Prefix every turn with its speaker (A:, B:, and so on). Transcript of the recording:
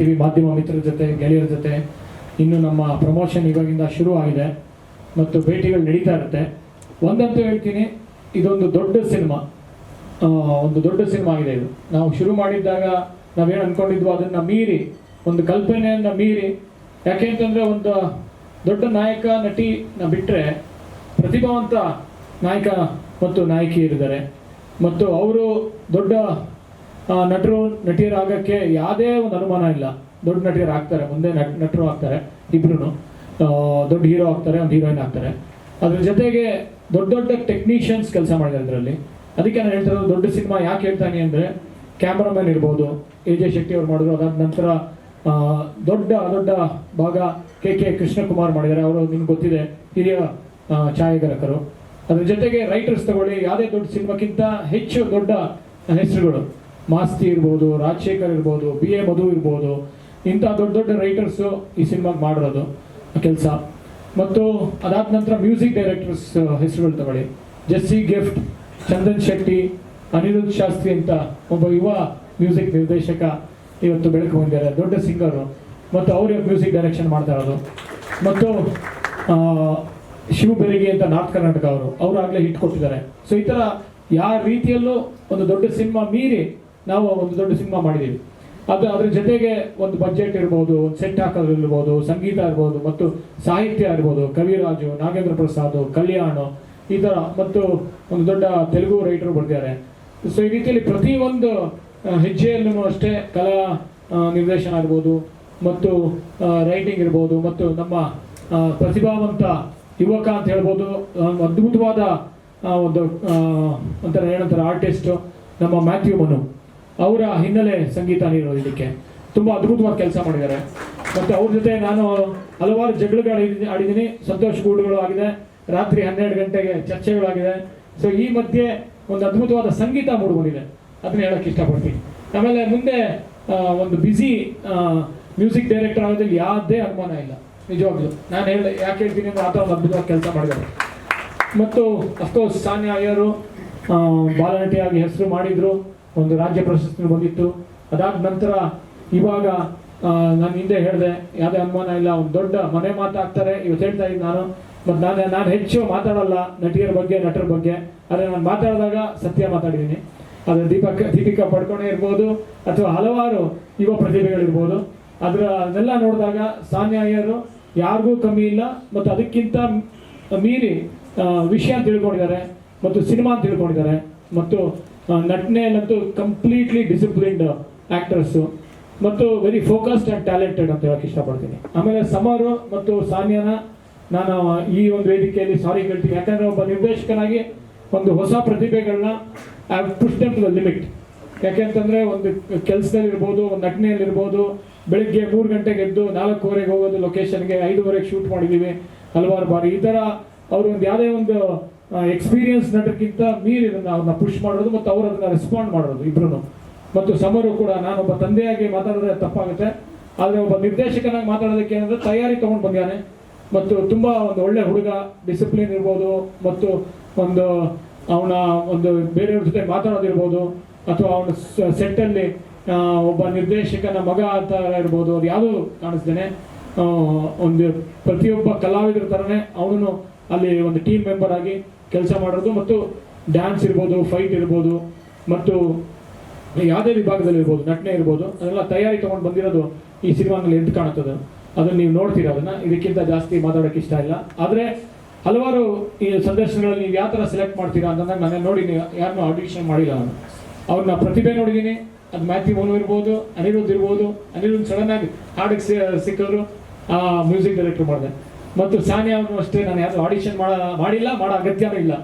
A: TV ಮಾಧ್ಯಮ ಮಿತ್ರರ ಜೊತೆ, ಗೆಳೆಯರ ಜೊತೆ ಇನ್ನು ನಮ್ಮ ಪ್ರಮೋಷನ್ ಇವಾಗಿಂದ ಶುರು ಆಗಿದೆ ಮತ್ತು ಭೇಟಿಗಳು ನಡೀತಾ ಇರುತ್ತೆ. ಒಂದಂತೂ ಹೇಳ್ತೀನಿ, ಇದೊಂದು ದೊಡ್ಡ ಸಿನಿಮಾ. ಒಂದು ದೊಡ್ಡ ಸಿನಿಮಾ ಆಗಿದೆ ಇದು. ನಾವು ಶುರು ಮಾಡಿದ್ದಾಗ ನಾವೇನು ಅನ್ಕೊಂಡಿದ್ವು ಅದನ್ನ ಮೀರಿ, ಒಂದು ಕಲ್ಪನೆಯನ್ನ ಮೀರಿ, ಯಾಕೆ ಅಂತಂದ್ರೆ ಒಂದು ದೊಡ್ಡ ನಾಯಕ, ನಟಿನ ಬಿಟ್ಟರೆ ಪ್ರತಿಭಾವಂತ ನಾಯಕ ಮತ್ತು ನಾಯಕಿಯರಿದ್ದಾರೆ. ಮತ್ತು ಅವರು ದೊಡ್ಡ ನಟರು, ನಟಿಯರಾಗಕ್ಕೆ ಯಾವುದೇ ಒಂದು ಅನುಮಾನ ಇಲ್ಲ. ದೊಡ್ಡ ನಟಿಯರು ಆಗ್ತಾರೆ, ಮುಂದೆ ನಟ್, ನಟರು ಆಗ್ತಾರೆ ಇಬ್ರು ದೊಡ್ಡ ಹೀರೋ ಆಗ್ತಾರೆ, ಒಂದು ಹೀರೋಯಿನ್ ಆಗ್ತಾರೆ. ಅದ್ರ ಜೊತೆಗೆ ದೊಡ್ಡ ದೊಡ್ಡ ಟೆಕ್ನಿಷಿಯನ್ಸ್ ಕೆಲಸ ಮಾಡಿದ್ದಾರೆ ಅದರಲ್ಲಿ. ಅದಕ್ಕೆ ನಾನು ಹೇಳ್ತಾ ದೊಡ್ಡ ಸಿನಿಮಾ ಯಾಕೆ ಹೇಳ್ತಾನೆ ಅಂದರೆ ಕ್ಯಾಮ್ರಾಮನ್ ಇರ್ಬೋದು ಎ ಜೆ ಶೆಟ್ಟಿ ಅವ್ರು ಮಾಡಿದ್ರು ಅದಾದ ನಂತರ ದೊಡ್ಡ ದೊಡ್ಡ ಭಾಗ ಕೆ ಕೆ ಕೃಷ್ಣಕುಮಾರ್ ಮಾಡಿದ್ದಾರೆ. ಅವರು ನಿಮ್ಗೆ ಗೊತ್ತಿದೆ, ಹಿರಿಯ ಛಾಯಾಗ್ರಾಹಕರು. ಅದ್ರ ಜೊತೆಗೆ ರೈಟರ್ಸ್ ತಗೊಳ್ಳಿ, ಯಾವುದೇ ದೊಡ್ಡ ಸಿನಿಮಾಕ್ಕಿಂತ ಹೆಚ್ಚು ದೊಡ್ಡ ಹೆಸರುಗಳು. ಮಾಸ್ತಿ ಇರ್ಬೋದು, ರಾಜಶೇಖರ್ ಇರ್ಬೋದು, ಬಿ ಎ ಮಧು ಇರ್ಬೋದು, ಇಂಥ ದೊಡ್ಡ ದೊಡ್ಡ ರೈಟರ್ಸು ಈ ಸಿನಿಮಾಗೆ ಮಾಡಿರೋದು ಕೆಲಸ. ಮತ್ತು ಅದಾದ ನಂತರ ಮ್ಯೂಸಿಕ್ ಡೈರೆಕ್ಟರ್ಸ್ ಹೆಸರುಗಳು ತಗೊಳ್ಳಿ. ಜೆಸ್ಸಿ ಗಿಫ್ಟ್, ಚಂದನ್ ಶೆಟ್ಟಿ, ಅನಿರುದ್ಧ ಶಾಸ್ತ್ರಿ ಅಂತ ಒಬ್ಬ ಯುವ ಮ್ಯೂಸಿಕ್ ನಿರ್ದೇಶಕ ಇವತ್ತು ಬೆಳಕು ಬಂದಿದ್ದಾರೆ ದೊಡ್ಡ ಸಿಂಗರು ಮತ್ತು ಅವರು ಮ್ಯೂಸಿಕ್ ಡೈರೆಕ್ಷನ್ ಮಾಡ್ತಾ ಇರೋದು. ಮತ್ತು ಶಿವ ಬೆರಿಗಿ ಅಂತ ನಾರ್ತ್ ಕರ್ನಾಟಕ ಅವರು. ಅವರು ಆಗಲೇ ಹಿಟ್ ಕೊಟ್ಟಿದ್ದಾರೆ. ಸೊ ಈ ಥರ ಯಾವ ರೀತಿಯಲ್ಲೂ ಒಂದು ದೊಡ್ಡ ಸಿನಿಮಾ ಮೀರಿ ನಾವು ಒಂದು ದೊಡ್ಡ ಸಿನಿಮಾ ಮಾಡಿದ್ದೀವಿ ಅದು ಅದ್ರ ಜೊತೆಗೆ ಒಂದು ಬಜೆಟ್ ಇರ್ಬೋದು, ಒಂದು ಸೆಟ್ ಹಾಕೋದು ಸಂಗೀತ ಇರ್ಬೋದು, ಮತ್ತು ಸಾಹಿತ್ಯ ಇರ್ಬೋದು, ಕವಿರಾಜು, ನಾಗೇಂದ್ರ ಪ್ರಸಾದ್, ಕಲ್ಯಾಣ್ ಈ ಥರ ಮತ್ತು ಒಂದು ದೊಡ್ಡ ತೆಲುಗು ರೈಟರ್ ಬರ್ತಿದ್ದಾರೆ. ಸೊ ಈ ರೀತಿಯಲ್ಲಿ ಪ್ರತಿಯೊಂದು ಹೆಜ್ಜೆಯಲ್ಲೂ ಅಷ್ಟೇ ಕಲಾ ನಿರ್ದೇಶನ ಆಗ್ಬೋದು ಮತ್ತು ರೈಟಿಂಗ್ ಇರ್ಬೋದು, ಮತ್ತು ನಮ್ಮ ಪ್ರತಿಭಾವಂತ ಯುವಕ ಅಂತ ಹೇಳ್ಬೋದು ಅದ್ಭುತವಾದ ಒಂದು ಒಂಥರ ಏನಂತಾರೆ ಆರ್ಟಿಸ್ಟು ನಮ್ಮ ಮ್ಯಾಥ್ಯೂ ಮನು ಅವರ ಹಿನ್ನೆಲೆ ಸಂಗೀತ ನೀಡೋದು ಇದಕ್ಕೆ ತುಂಬ ಅದ್ಭುತವಾದ ಕೆಲಸ ಮಾಡಿದ್ದಾರೆ. ಮತ್ತು ಅವ್ರ ಜೊತೆ ನಾನು ಹಲವಾರು ಜಗಳಗಳು ಆಡಿದ್ದೀನಿ. ಸಂತೋಷ ಗೂಡುಗಳು ಆಗಿದೆ. ರಾತ್ರಿ ಹನ್ನೆರಡು ಗಂಟೆಗೆ ಚರ್ಚೆಗಳಾಗಿದೆ. ಸೊ ಈ ಮಧ್ಯೆ ಒಂದು ಅದ್ಭುತವಾದ ಸಂಗೀತ ಮೂಡಿಬಂದಿದೆ. ಅದನ್ನ ಹೇಳಕ್ಕೆ ಇಷ್ಟಪಡ್ತೀನಿ. ಆಮೇಲೆ ಮುಂದೆ ಒಂದು ಬ್ಯುಸಿ ಮ್ಯೂಸಿಕ್ ಡೈರೆಕ್ಟರ್ ಆಗೋದ್ರಲ್ಲಿ ಯಾವುದೇ ಅನುಮಾನ ಇಲ್ಲ. ನಿಜವಾಗ್ಲೂ. ನಾನು ಹೇಳಿ ಯಾಕೆ ಹೇಳ್ತೀನಿ ಅಂದ್ರೆ ಆತ ಒಂದು ಅದ್ಭುತವಾದ ಕೆಲಸ ಮಾಡಿದ್ದಾರೆ. ಮತ್ತು ಅಫ್ಕೋರ್ಸ್ ಸಾನ್ಯಾ ಅಯ್ಯರು ಬಾಲನಟಿಯಾಗಿ ಹೆಸರು ಮಾಡಿದ್ರು. ಒಂದು ರಾಜ್ಯ ಪ್ರಶಸ್ತಿ ಬಂದಿತ್ತು. ಅದಾದ ನಂತರ ಇವಾಗ ನಾನು ಹಿಂದೆ ಹೇಳಿದೆ, ಯಾವುದೇ ಅನುಮಾನ ಇಲ್ಲ, ಒಂದು ದೊಡ್ಡ ಮನೆ ಮಾತಾಗ್ತಾರೆ ಇವತ್ತು ಹೇಳ್ತಾ ಇದ್ದೀನಿ ನಾನು ಮತ್ತು ನಾನು ನಾನು ಹೆಚ್ಚು ಮಾತಾಡಲ್ಲ ನಟಿಯರ ಬಗ್ಗೆ, ನಟರ ಬಗ್ಗೆ. ಆದರೆ ನಾನು ಮಾತಾಡಿದಾಗ ಸತ್ಯ ಮಾತಾಡಿದ್ದೀನಿ ಅದು ದೀಪಕ್, ದೀಪಿಕಾ ಪಡ್ಕೊಣೆ ಇರ್ಬೋದು, ಅಥವಾ ಹಲವಾರು ಯುವ ಪ್ರತಿಭೆಗಳಿರ್ಬೋದು. ಅದರ ಅದನ್ನೆಲ್ಲ ನೋಡಿದಾಗ ಸಾನ್ಯಾಯರು ಯಾರಿಗೂ ಕಮ್ಮಿ ಇಲ್ಲ ಮತ್ತು ಅದಕ್ಕಿಂತ ಮೀರಿ ವಿಷಯ ತಿಳ್ಕೊಂಡಿದ್ದಾರೆ, ಮತ್ತು ಸಿನಿಮಾ ತಿಳ್ಕೊಂಡಿದ್ದಾರೆ. ಮತ್ತು ನಟನೆಯಲ್ಲಂತೂ ಕಂಪ್ಲೀಟ್ಲಿ ಡಿಸಿಪ್ಲಿನ್ಡ್ ಆ್ಯಕ್ಟರ್ಸು ಮತ್ತು ವೆರಿ ಫೋಕಸ್ಡ್ ಆ್ಯಂಡ್ ಟ್ಯಾಲೆಂಟೆಡ್ ಅಂತ ಹೇಳಕ್ಕೆ ಇಷ್ಟಪಡ್ತೀನಿ. ಆಮೇಲೆ ಸಮರು ಮತ್ತು ಸಾನ್ಯಾನ, ನಾನು ಈ ಒಂದು ವೇದಿಕೆಯಲ್ಲಿ ಸಾರಿ ಹೇಳ್ತೀನಿ. ಯಾಕಂದ್ರೆ ಒಬ್ಬ ನಿರ್ದೇಶಕನಾಗಿ ಒಂದು ಹೊಸ ಪ್ರತಿಭೆಗಳನ್ನ ಟು ದ ಲಿಮಿಟ್ ಯಾಕೆಂತಂದ್ರೆ ಒಂದು ಕೆಲಸದಲ್ಲಿ ಇರ್ಬೋದು ಒಂದು ನಟನೆಯಲ್ಲಿ ಇರ್ಬೋದು ಬೆಳಿಗ್ಗೆ ಮೂರು ಗಂಟೆಗೆ ಎದ್ದು ನಾಲ್ಕೂವರೆಗೆ ಹೋಗೋದು ಲೊಕೇಶನ್ಗೆ ಐದುವರೆಗೆ ಶೂಟ್ ಮಾಡಿದ್ದೀವಿ ಹಲವಾರು ಬಾರಿ. ಈ ಥರ ಅವರು ಒಂದು ಯಾವುದೇ ಒಂದು ಎಕ್ಸ್ಪೀರಿಯನ್ಸ್ ನಟಕ್ಕಿಂತ ಮೀರಿ ಇದನ್ನು ಅವ್ರನ್ನ ಪುಷ್ ಮಾಡೋದು ಮತ್ತು ಅವರು ಅದನ್ನ ರೆಸ್ಪಾಂಡ್ ಮಾಡೋದು ಇಬ್ಬರೂ ಮತ್ತು ಸಮರು ಕೂಡ ನಾನೊಬ್ಬ ತಂದೆಯಾಗಿ ಮಾತಾಡಿದ್ರೆ ತಪ್ಪಾಗುತ್ತೆ. ಆದರೆ ಒಬ್ಬ ನಿರ್ದೇಶಕನಾಗಿ ಮಾತಾಡೋದಕ್ಕೆ ಏನಂದ್ರೆ ತಯಾರಿ ತೊಗೊಂಡು ಬಂದಿದ್ದಾನೆ ಮತ್ತು ತುಂಬ ಒಂದು ಒಳ್ಳೆ ಹುಡುಗ ಡಿಸಿಪ್ಲಿನ್ ಇರ್ಬೋದು ಮತ್ತು ಒಂದು ಅವನ ಒಂದು ಬೇರೆಯವ್ರ ಜೊತೆ ಮಾತಾಡೋದಿರ್ಬೋದು. ಅಥವಾ ಅವನ ಸೆಟ್ಟಲ್ಲಿ ಒಬ್ಬ ನಿರ್ದೇಶಕನ ಮಗ ಅಂತ ಇರ್ಬೋದು. ಅದು ಯಾವುದೂ ಕಾಣಿಸ್ತೇನೆ ಒಂದು ಪ್ರತಿಯೊಬ್ಬ ಕಲಾವಿದರ ಥರನೇ ಅವನು ಅಲ್ಲಿ ಒಂದು ಟೀಮ್ ಮೆಂಬರ್ ಆಗಿ ಕೆಲಸ ಮಾಡೋದು ಮತ್ತು ಡ್ಯಾನ್ಸ್ ಇರ್ಬೋದು ಫೈಟ್ ಇರ್ಬೋದು ಮತ್ತು ಯಾವುದೇ ವಿಭಾಗದಲ್ಲಿ ಇರ್ಬೋದು, ನಟನೆ ಇರ್ಬೋದು, ಅದೆಲ್ಲ ತಯಾರಿ ತೊಗೊಂಡು ಬಂದಿರೋದು ಈ ಸಿನಿಮಾನಲ್ಲಿ ಎದ್ದು ಕಾಣುತ್ತದೆ. ಅದನ್ನು ನೀವು ನೋಡ್ತೀರ ಅದನ್ನು? ಇದಕ್ಕಿಂತ ಜಾಸ್ತಿ ಮಾತಾಡೋಕ್ಕೆ ಇಷ್ಟ ಇಲ್ಲ. ಆದರೆ ಹಲವಾರು ಈ ಸಂದರ್ಶನಗಳಲ್ಲಿ ನೀವು ಯಾವ ಥರ ಸೆಲೆಕ್ಟ್ ಮಾಡ್ತೀರಾ ಅಂತಂದಾಗ ನಾನು ನೋಡಿ ಯಾರನ್ನೂ ಆಡಿಷನ್ ಮಾಡಿಲ್ಲ ನಾನು. ಅವ್ರನ್ನ ಪ್ರತಿಭೆ ನೋಡಿದ್ದೀನಿ, ಅದು ಮ್ಯಾಥ್ಯೂ ಮೋನು ಇರ್ಬೋದು, ಅನಿರುದ್ಧ ಇರ್ಬೋದು, ಅನಿರುದ್ಧ ಸಡನ್ ಆಗಿ ಹಾಡಿಗೆ ಸಿಕ್ಕಿದ್ರು ಮ್ಯೂಸಿಕ್ ಡೈರೆಕ್ಟರ್ ಮಾಡಿದೆ. ಮತ್ತು ಸಾನಿಯಾ ಅಷ್ಟೇ ನಾನು ಯಾರು ಆಡಿಷನ್ ಮಾಡ ಮಾಡಿಲ್ಲ ಮಾಡೋ ಅಗತ್ಯನೂ ಇಲ್ಲ.